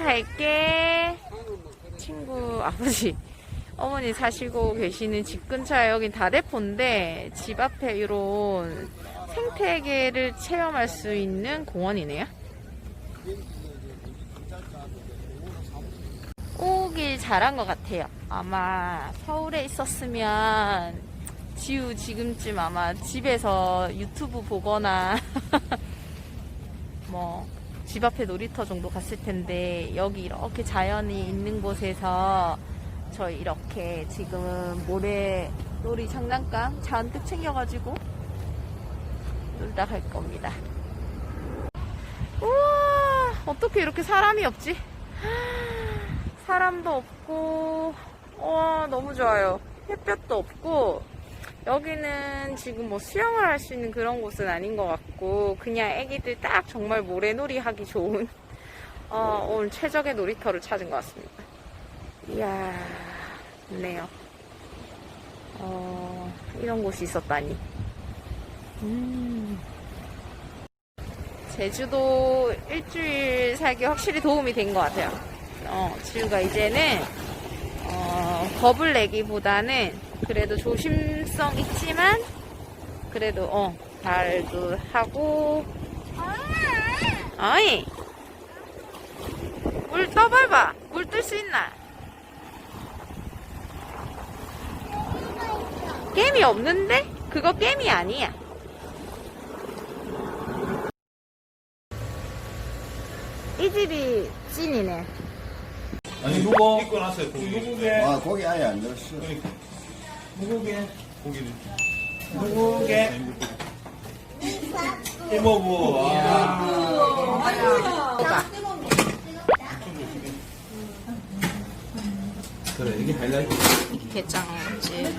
갈게. 친구, 아버지, 어머니 사시고 계시는 집 근처에 여긴 다대포인데, 집 앞에 이런 생태계를 체험할 수 있는 공원이네요. 오길 잘한 것 같아요. 아마 서울에 있었으면 지우 지금쯤 아마 집에서 유튜브 보거나 뭐 집 앞에 놀이터 정도 갔을 텐데 여기 이렇게 자연이 있는 곳에서 저희 이렇게 지금 모래 놀이 장난감 잔뜩 챙겨가지고 놀다 갈 겁니다. 우와 어떻게 이렇게 사람이 없지? 사람도 없고 와 너무 좋아요 햇볕도 없고 여기는 지금 뭐 수영을 할 수 있는 그런 곳은 아닌 것 같고 그냥 애기들 딱 정말 모래놀이 하기 좋은 어, 오늘 최적의 놀이터를 찾은 것 같습니다. 이야 좋네요. 어, 이런 곳이 있었다니. 음. 제주도 일주일 살기 확실히 도움이 된 것 같아요. 어, 지우가 이제는 어, 겁을 내기보다는 그래도 조심성 있지만 그래도 어 잘도 하고. 어이! 물 떠봐봐. 물 뜰 수 있나? 게임이 없는데? 그거 게임이 아니야. 이 집이 찐이네. 아니 누구 입고 났어요 고기. 아, 아예 안. 누구 무고개 고기를 이모부 아. 그래 이게 하이라이트. 게장에 있지.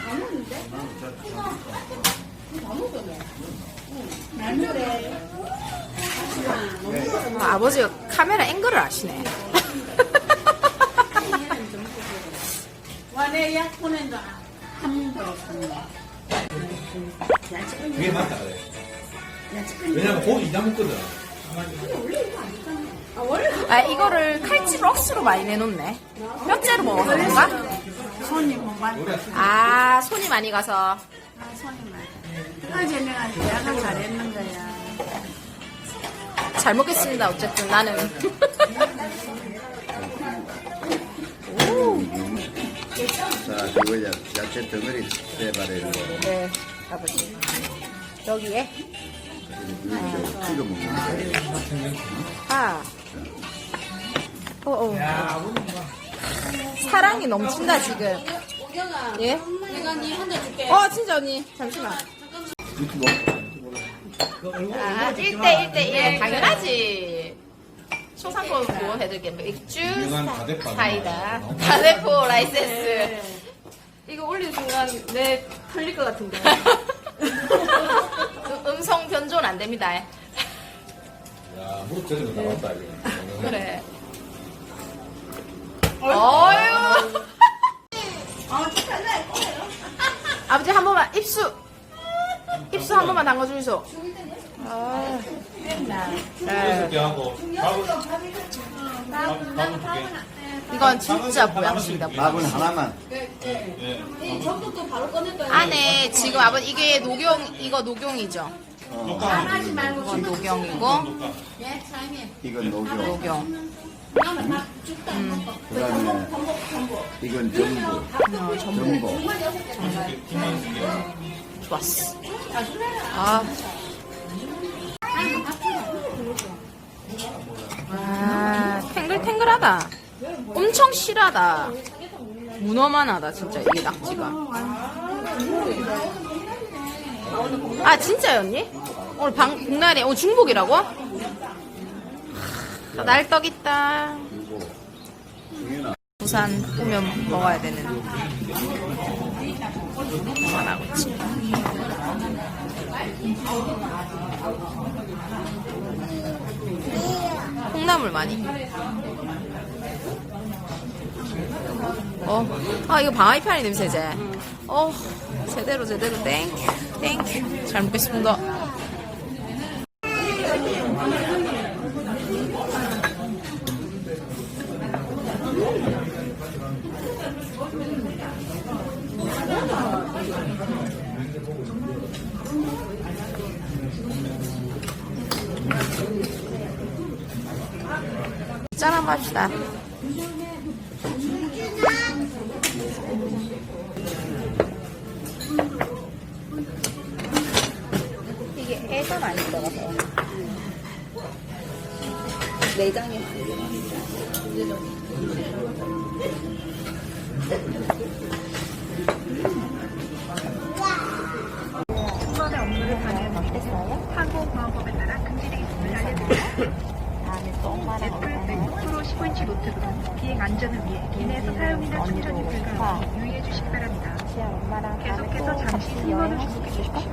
아, 아버지가 카메라 앵글을 아시네. 와내 약 보낸다 그게 맞다 그래. 왜냐면 고기 이다 먹거든. 원래 이거 아니잖아. 아 원래 아 이거를 칼집을 억수로 많이 내놓네. 몇 째로 먹어서 그런가? 손이 뭐 못아 손이 많이 가서 아, 손이 맞다. 어제 내가 내가 잘했는 거야. 잘 먹겠습니다. 어쨌든 나는 자, 그거 이제 야채 덩어리 빼바르는 거. 네, 아버지. 여기에? 이거 찍어 먹는 거. 아. 어, 어. 사랑이 넘친다, 지금. 예? 내가 니 혼자 줄게. 어, 진짜 언니. 잠시만. 유튜브. 아, 1대 1대 1 당연하지. 소상권 보호해드릴게 맥주, 유명한 사이다, 다대포 라이센스. 이거 올리는 순간 내 털릴 것 같은데. 음- 음성 변조는 안 됩니다. 야 무릎 저리로 나왔다 이거 그래. 어휴. 아버지 한 번만 입수. 입수 한 번만 담가 주이소. 아. 하고 밥은 밥- 밥은 두 개 이건 진짜 보양식이다. 밥은 하나만. 예. 안에 지금 아버지 이게 녹용 이거 녹용이죠. 하지 말고 이건 녹용이고 예, 사장님. 이건 녹용. 녹용. 나는 밥 죽다 먹고. 그 다음에 이건 전부. 전부. 좋 았어. 아. 아, 탱글탱글하다. 엄청 실하다. 문어만 하다, 진짜, 이게 낙지가. 아, 진짜요, 언니? 오늘 방, 복날이, 오늘 중복이라고? 하, 날떡 있다. 부산 오면 먹어야 되는. 하나고치. 콩나물 많이. 어, 아 이거 방아이파리 냄새지. 어, 제대로 제대로 땡큐 땡큐. 잘 먹겠습니다. 짠 한번 합시다. 이게 애가 많이 들어가서. 내장이 많이 들어가서. 수건의 업무를 관리하는 항공 맥프로 15인치 노트북은 비행 안전을 위해 기내에서 사용이나 충전이 불가하니 유의해 주시기 바랍니다. 지아 엄마랑 다음에 또 계속해서 잠시 같이 승무원을 여행할 수 주목해 있을까? 주십시오.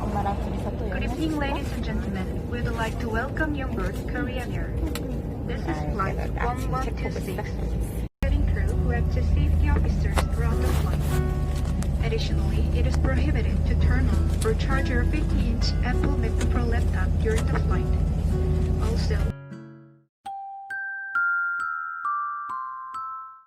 엄마랑 둘이서 또 Good 여행할 수 evening, 있을까? ladies and gentlemen. We would like to welcome you on board Korean Air. This is flight 1126. Cabin crew who act as safety officers throughout the flight. Additionally, it is prohibited to turn on or charge your 50-inch Apple MacBook Pro laptop during the flight. Also,